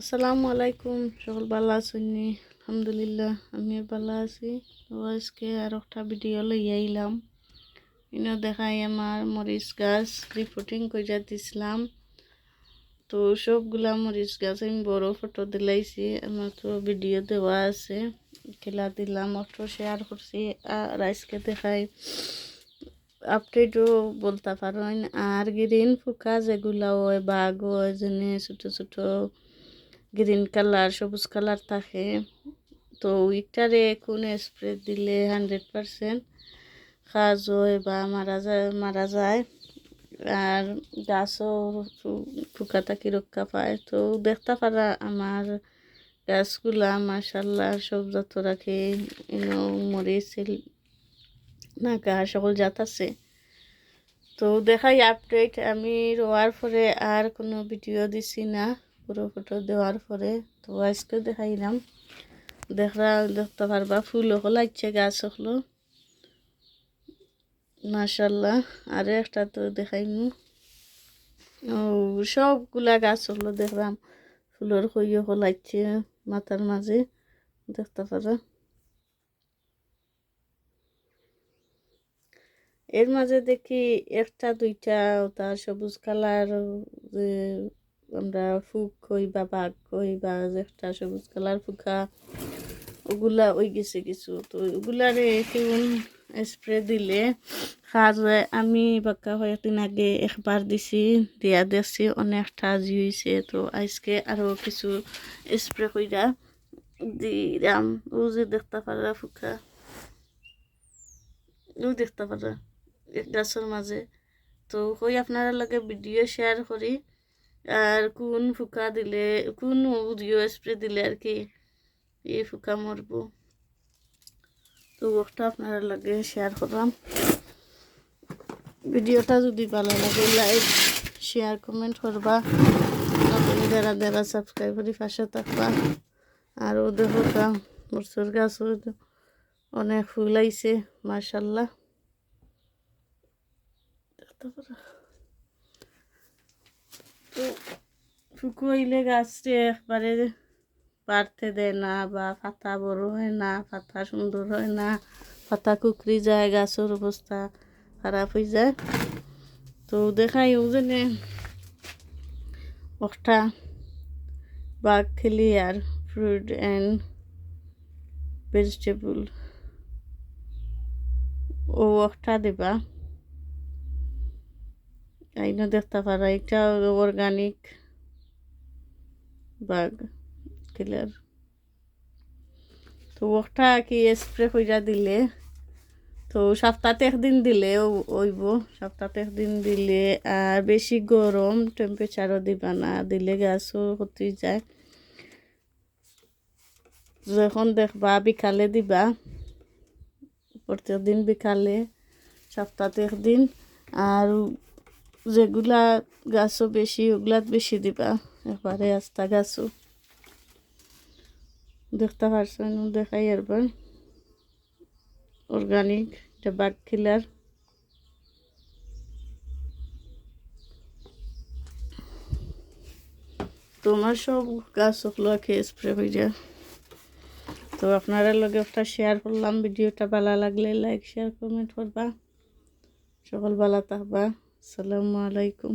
আসসালামু আলাইকুম, সকল ভালো আছেননি আলহামদুলিল্লাহ আমি ভালো আছি। আজকে আর একটা ভিডিও লই আইলাম। ইনো দেখাই আমার মরিচ গাছ রিপোর্টিং করে দিছিলাম। তো সবগুলা মরিচ গাছ আমি বড় ফটো দিলাইছি, আমার তো ভিডিও দেওয়া আছে। খেলা দিলাম, অটো শেয়ার করছি, আর আজকে দেখাই আপডেটও বলতে পারেন, আর গ্রিন ফুকা যেগুলা হয় বাঘ হয়, যেনে ছোটো ছোটো গ্রিন কালার, সবুজ কালার থাকে। তো উইকটারে কোন স্প্রে দিলে হান্ড্রেড পারসেন্ট কাজ হয় বা মারা যায় মারা যায়। আর গাছও পোকা থাকি রক্ষা পায়। তো দেখতে পারা আমার গাছগুলা মাসাল্লাহ সব যত রাখে। মরিছিল না গা সকল জাত আছে। তো দেখাই আপডেট আমি রোয়ার পরে আর কোনো ভিডিও দিছি না। পুরো ফটো দেওয়ার পরে, তো আজকে দেখাইলাম। দেখরা দেখতে পারবা ফুল লাগছে গাছ হলো মাশাল্লাহ আর একটা তো দেখাইমু। ও, সবগুলা গাছ হলো দেখলাম, ফুলের খইও লাগছে মাথার মাঝে, দেখতে পারা। এর মাঝে দেখি একটা, দুইটা, তার সবুজ কালার আমরা ফুক কই বা বাঘ কই বা একটা সবুজ কালার ফুকা, ওগুলা ওই গেছে কিছু। তো ওগুলারে কেমন স্প্রে দিলে খার আমি বাক্কা কয়েকদিন আগে একবার দিছি, দিয়া দেখছি অনেকটা জি হয়েছে তো আজকে আরও কিছু স্প্রে কইরা দিলাম ও যে দেখতে পারা ফুকা, ও দেখতে পারা গাছের মাঝে। তো কই আপনারা লাগে ভিডিও শেয়ার করি। আর কোন ফুকা দিলে, কোন উদিও স্প্রে দিলে আর কি এই ফুকা মরবো। তো ওটা আপনারা লাগে শেয়ার করলাম। ভিডিওটা যদি ভালো লাগে লাইক শেয়ার কমেন্ট করবা। নতুন যারা যারা সাবস্ক্রাইব করি পাশে থাকবা। আর ও দেখো মরসুর গাছ অনেক ফুল আইছে মার্শাল্লাহ তো শুকুয়াইলে গাছটি একবারে বাড়তে দেয় না বা পাতা বড় হয় না, পাতা সুন্দর হয় না, পাতা কুকরি যায়, গাছের অবস্থা খারাপ হয়ে যায়। তো দেখাই ওজনে একটা বাঘ খেলি আর ফ্রুট অ্যান্ড ভেজিটেবল। ও একটা দেবা। আইনো দেখতে পারা, এটা অর্গানিক বাগ কিলার তো ওটা কি স্প্রে কইরা দিলে? তো সপ্তাহে একদিন দিলে ওইব। সপ্তাহে একদিন দিলে আর বেশি গরম টেম্পারেচারও দিবা না। দিলে গাছও ক্ষতি যায়। যখন দেখবা বিকালে দিবা প্রত্যেক দিন বিকালে সপ্তাহে একদিন। আর যেগুলা গাছও বেশি ওগুলাত বেশি দিবা। একবারে আস্তা গাছও দেখতে পারছেন, দেখাই এরবার অর্গানিক এটা বাগ কিলার তোমার সব গাছ ওগুলো খেয়ে স্প্রে হয়ে তো আপনারা লগে একটা শেয়ার করলাম, ভিডিওটা ভালো লাগলে লাইক শেয়ার কমেন্ট করবা। সকল ভালো থাকবা। আসসালামু আলাইকুম।